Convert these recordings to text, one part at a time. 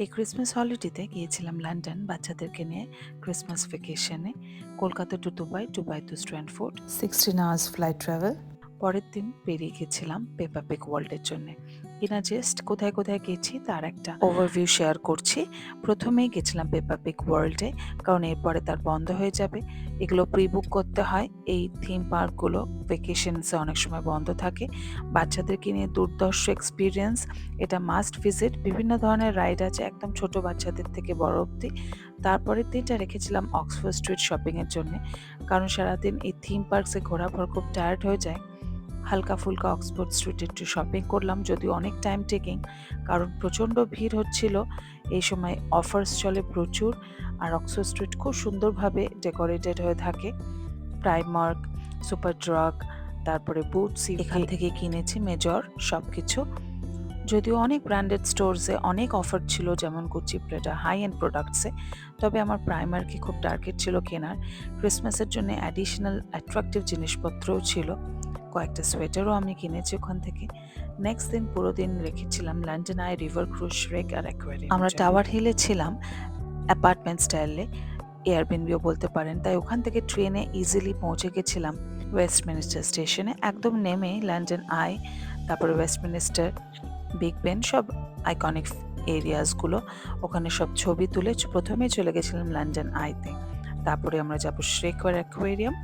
এই ক্রিসমাস হলিডেতে গিয়েছিলাম লন্ডন বাচ্চাদেরকে নিয়ে Christmas ভেকেশনে Kolkata to Dubai Dubai to Stratford sixteen hours flight travel পরের দিন বেরিয়ে গেছিলাম পেপার পেক ওয়ার্ল্ডের জন্য। কিনা জাস্ট কোথায় কোথায় গেছি তার একটা ওভারভিউ শেয়ার করছি। প্রথমেই গেছিলাম পেপার পিক ওয়ার্ল্ডে কারণ এরপরে তার বন্ধ হয়ে যাবে। এগুলো প্রি বুক করতে হয়। এই থিম পার্কগুলো ভেকেশনসে অনেক সময় বন্ধ থাকে। বাচ্চাদেরকে নিয়ে দুর্দর্শ এক্সপিরিয়েন্স এটা মাস্ট ভিজিট বিভিন্ন ধরনের রাইড আছে, একদম ছোট বাচ্চাদের থেকে বড় অবধি। তারপরে দিনটা রেখেছিলাম অক্সফোর্ড স্ট্রিট শপিংয়ের জন্য। কারণ সারাদিন এই থিম পার্কসে ঘোরাফর খুব টায়ার্ড হয়ে যায়। হালকা ফুলকা অক্সফোর্ড স্ট্রিটে একটু শপিং করলাম যদিও অনেক টাইম টেকিং কারণ প্রচণ্ড ভিড় হচ্ছিল। এই সময় অফার্স চলে প্রচুর আর অক্সফোর্ড স্ট্রিট খুব সুন্দরভাবে ডেকোরেটেড হয়ে থাকে। প্রাইমার্ক সুপার ড্রাগ তারপরে বুটস এখান থেকে কিনেছি মেজর সব কিছু যদিও অনেক ব্র্যান্ডেড স্টোরসে অনেক অফার ছিল যেমন গুচি প্লেটা হাই এন্ড প্রোডাক্টসে তবে আমার প্রাইমারকে খুব টার্গেট ছিল কেনার। ক্রিসমাসের জন্য অ্যাডিশনাল অ্যাট্রাকটিভ জিনিসপত্রও ছিল। কয়েকটা সোয়েটারও আমি কিনেছি ওখান থেকে। নেক্সট দিন পুরো দিন রেখেছিলাম লন্ডন আই রিভার ক্রুজ রেক আর অ্যাকোয়ারিয়াম আমরা টাওয়ার হিলে ছিলাম অ্যাপার্টমেন্ট স্টাইলে এয়ারবিনবিও বলতে পারেন। তাই ওখান থেকে ট্রেনে ইজিলি পৌঁছে গেছিলাম ওয়েস্টমিনিস্টার স্টেশনে একদম নেমে লন্ডন আই তারপরে ওয়েস্টমিনিস্টার বিগ বেন সব আইকনিক এরিয়াসগুলো ওখানে সব ছবি তুলে প্রথমেই চলে গেছিলাম লন্ডন আইতে তারপরে আমরা যাব শ্রেকওয়ার অ্যাকোয়ারিয়াম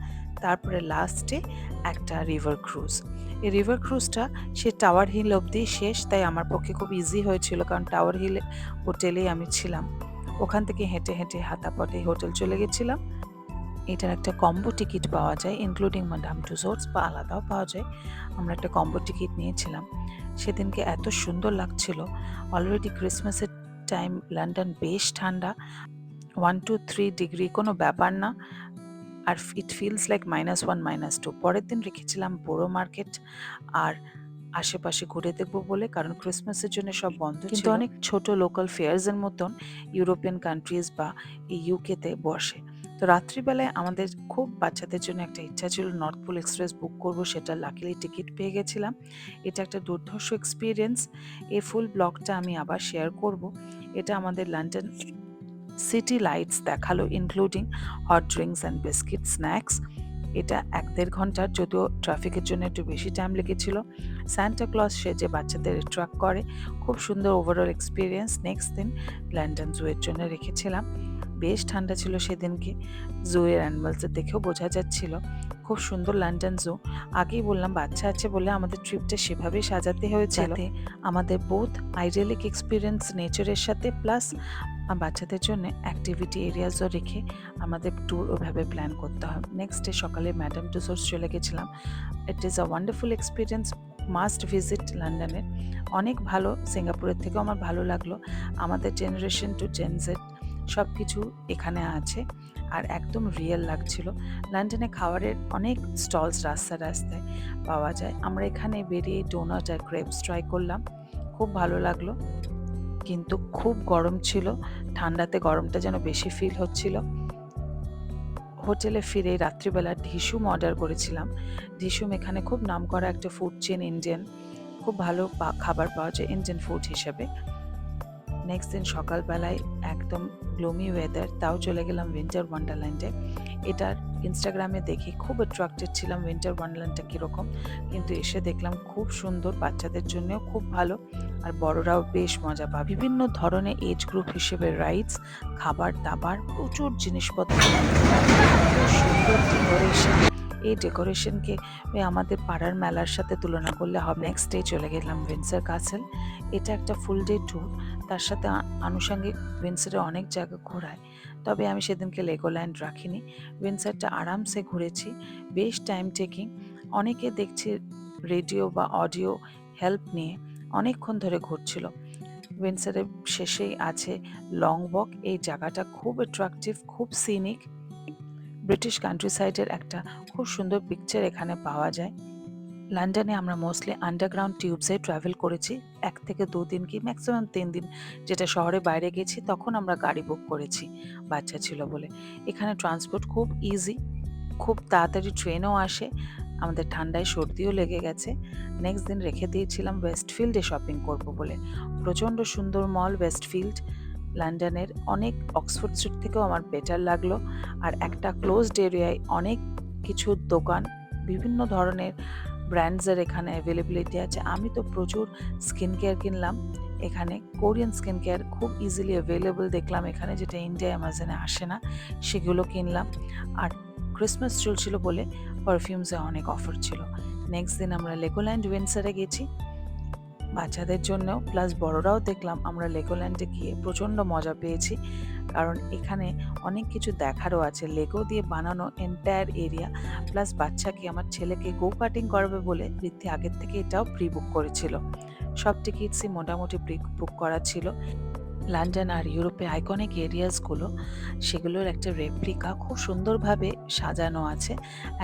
তারপরে লাস্টে একটা রিভার ক্রুজ এই রিভার ক্রুজটা সে টাওয়ার হিল অবধি শেষ, তাই আমার পক্ষে খুব ইজি হয়েছিল, কারণ টাওয়ার হিল হোটেলেই আমি ছিলাম। ওখান থেকে হেঁটে হেঁটে হাতাপথে হোটেল চলে গেছিলাম। এটার একটা কম্বো টিকিট পাওয়া যায় ইনক্লুডিং মাদাম টুজোর্স বা আলাদাও পাওয়া যায়। আমরা একটা কম্বো টিকিট নিয়েছিলাম। সেদিনকে এত সুন্দর লাগছিল। অলরেডি ক্রিসমাসের টাইম লন্ডন বেশ ঠান্ডা। ওয়ান টু থ্রি ডিগ্রি কোনো ব্যাপার না। আর it feels like minus one minus two পরের দিন রেখেছিলাম বড়ো মার্কেট আর আশেপাশে ঘুরে দেখব বলে কারণ ক্রিসমাসের জন্য সব বন্ধ কিন্তু অনেক ছোট লোকাল ফেয়ার্সের মতন ইউরোপিয়ান কান্ট্রিজ বা ইউকেতে বসে। তো রাত্রিবেলায় আমাদের খুব বাচ্চাদের জন্য একটা ইচ্ছা ছিল নর্থ পুল এক্সপ্রেস বুক করব সেটা লাকিলি টিকিট পেয়ে গেছিলাম। এটা একটা দুর্ধর্ষ এক্সপিরিয়েন্স এই ফুল ব্লগটা আমি আবার শেয়ার করব। এটা আমাদের লন্ডন সিটি লাইটস দেখাল including hot drinks and biscuit snacks এটা এক দেড় ঘণ্টার যদিও ট্রাফিকের জন্য একটু বেশি টাইম লেগেছিল। সে যে বাচ্চাদের ট্রাক করে। খুব সুন্দর ওভারঅল এক্সপিরিয়েন্স নেক্সট দিন লন্ডন জুয়ের জন্য রেখেছিলাম। বেশ ঠান্ডা ছিল সেদিনকে। জুয়ের অ্যানিমালসের দেখেও বোঝা যাচ্ছিল। খুব সুন্দর লন্ডন জু আগেই বললাম, বাচ্চা আছে বলে আমাদের ট্রিপটা সেভাবেই সাজাতে হয়েছে আমাদের বোথ আইডিয়ালিক এক্সপিরিয়েন্স নেচারের সাথে প্লাস বাচ্চাদের জন্য অ্যাক্টিভিটি এরিয়াসও রেখে আমাদের ট্যুর ওভাবে প্ল্যান করতে হয় নেক্সট ডে সকালে ম্যাডাম টুসোর্স চলে গেছিলাম। It is a wonderful experience must visit লন্ডনের অনেক ভালো সিঙ্গাপুরের থেকেও আমার ভালো লাগল। আমাদের জেনারেশন টু জেনজেড সব কিছু এখানে আছে। আর একদম রিয়েল লাগছিল। লন্ডনে খাবারের অনেক স্টলস রাস্তা রাস্তায় পাওয়া যায়। আমরা এখানে বেরিয়ে ডোনাট আর ক্রেপস ট্রাই করলাম। খুব ভালো লাগল। কিন্তু খুব গরম ছিল। ঠান্ডাতে গরমটা যেন বেশি ফিল হচ্ছিল। হোটেলে ফিরে রাত্রিবেলা ঢিসুম অর্ডার করেছিলাম। ঢিসুম এখানে খুব নাম করা একটা ফুড চেন ইন্ডিয়ান খুব ভালো খাবার পাওয়া যায় ইন্ডিয়ান ফুড হিসেবে। নেক্সট দিন সকালবেলায় একদম গ্লোমি ওয়েদার তাও চলে গেলাম উইন্টার ওয়ান্ডারল্যান্ডে এটার ইনস্টাগ্রামে দেখে খুব অ্যাট্রাক্টেড ছিলাম উইন্টার ওয়ান্ডারল্যান্ডটা কীরকম। কিন্তু এসে দেখলাম খুব সুন্দর, বাচ্চাদের জন্যও খুব ভালো। আর বড়রাও বেশ মজা পাবে বিভিন্ন ধরনের এজ গ্রুপ হিসেবে রাইডস খাবার দাবার প্রচুর জিনিসপত্র। সুন্দর ডেকোরেশন এই ডেকোরেশনকে আমাদের পাড়ার মেলার সাথে তুলনা করলে হবে। নেক্সট ডে চলে গেলাম উইন্সার কাসেল এটা একটা ফুল ডে ট্যুর তার সাথে আনুষঙ্গিক উইন্সারে অনেক জায়গা ঘোরায়। তবে আমি সেদিনকে লেগোল্যান্ড রাখিনি। উইন্সারটা আরামসে ঘুরেছি। বেশ টাইম টেকিং অনেকে দেখছি রেডিও বা অডিও হেল্প নিয়ে অনেকক্ষণ ধরে ঘুরছিল। উইন্সারের শেষেই আছে লং ওয়াক এই জায়গাটা খুব অ্যাট্রাকটিভ খুব সিনিক ব্রিটিশ কান্ট্রি সাইডের একটা খুব সুন্দর পিকচার এখানে পাওয়া যায়। লন্ডনে আমরা মোস্টলি আন্ডারগ্রাউন্ড টিউবসে ট্রাভেল করেছি। এক থেকে দু দিন কি ম্যাক্সিমাম তিন দিন যেটা শহরে বাইরে গেছি, তখন আমরা গাড়ি বুক করেছি, বাচ্চা ছিল বলে। এখানে ট্রান্সপোর্ট খুব ইজি খুব তাড়াতাড়ি ট্রেনও আসে, আমাদের ঠান্ডায় সর্দিও লেগে গেছে। নেক্সট দিন রেখে দিয়েছিলাম ওয়েস্টফিল্ডে শপিং করব বলে। প্রচণ্ড সুন্দর মল ওয়েস্টফিল্ড লন্ডনের অনেক অক্সফোর্ড স্ট্রিট থেকেও আমার বেটার লাগল। আর একটা ক্লোজড এরিয়ায় অনেক কিছু দোকান, বিভিন্ন ধরনের ব্র্যান্ডসের এখানে অ্যাভেলেবিলিটি আছে। আমি তো প্রচুর স্কিন কেয়ার কিনলাম। এখানে কোরিয়ান স্কিন কেয়ার খুব ইজিলি অ্যাভেলেবল দেখলাম এখানে, যেটা ইন্ডিয়া অ্যামাজনে আসে না, সেগুলো কিনলাম। আর ক্রিসমাস চলছিল বলে পারফিউমসে অনেক অফার ছিল। নেক্সট দিন আমরা লেগোল্যান্ড উইন্সারে গেছি। বাচ্চাদের জন্যও প্লাস বড়রাও দেখলাম আমরা লেগোল্যান্ডে গিয়ে প্রচণ্ড মজা পেয়েছি। কারণ এখানে অনেক কিছু দেখারও আছে। লেগো দিয়ে বানানো এন্টায়ার এরিয়া প্লাস বাচ্চাকে, আমার ছেলেকে গো কাটিং করবে বলে বৃদ্ধি আগের থেকে এটাও প্রি বুক করেছিল। সব টিকিটসই মোটামুটি প্রি বুক করা ছিল। লন্ডন আর ইউরোপে আইকনিক এরিয়াসগুলো সেগুলোর একটা রেপ্লিকা খুব সুন্দরভাবে সাজানো আছে।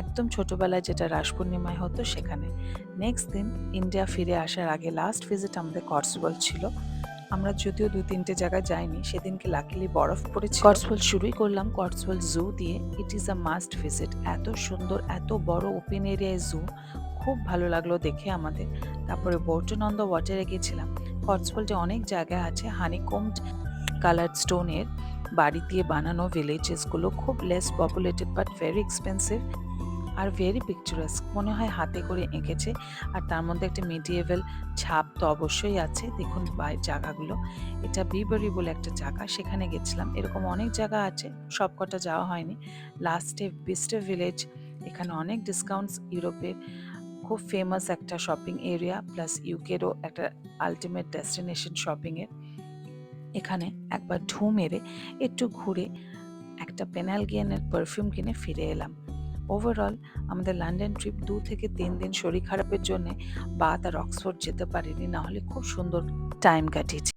একদম ছোটোবেলায় যেটা রাস পূর্ণিমায় হতো সেখানে। নেক্সট দিন ইন্ডিয়া ফিরে আসার আগে লাস্ট ভিজিট আমাদের কর্সবল ছিল। আমরা যদিও দু তিনটে জায়গায় যাইনি, সেদিনকে লাকিলি বরফ পড়েছে কর্সবল শুরুই করলাম কর্সবল জু দিয়ে। It is a must visit এত সুন্দর, এত বড় ওপেন এরিয়ায় জু খুব ভালো লাগল দেখে আমাদের। তারপরে বোর্টনন্দ ওয়াটারে গেছিলাম কর্সবলটে অনেক জায়গা আছে হানিকোমড কালার স্টোনের বাড়ি দিয়ে বানানো ভিলেজেসগুলো খুব less populated but very expensive R very picturesque মনে হয় হাতে করে এঁকেছে। আর তার মধ্যে একটা মিডিয়েভেল ছাপ তো অবশ্যই আছে। দেখুন জায়গাগুলো। এটা বিবরি বলে একটা জায়গা, সেখানে গেছিলাম। এরকম অনেক জায়গা আছে সব কটা যাওয়া হয়নি। লাস্টে বিস্টে ভিলেজ এখানে অনেক ডিসকাউন্টস ইউরোপের খুব ফেমাস একটা শপিং এরিয়া প্লাস ইউকেরও একটা আলটিমেট ডেস্টিনেশন শপিংয়ের এখানে একবার ঢু মেরে একটু ঘুরে একটা পেনালগিয়ানের পারফিউম কিনে ফিরে এলাম। ওভারঅল আমাদের লন্ডন ট্রিপ দু থেকে তিন দিন শরীর খারাপের জন্যে বা তার অক্সফোর্ড যেতে পারিনি না হলে খুব সুন্দর টাইম কাটিয়েছি।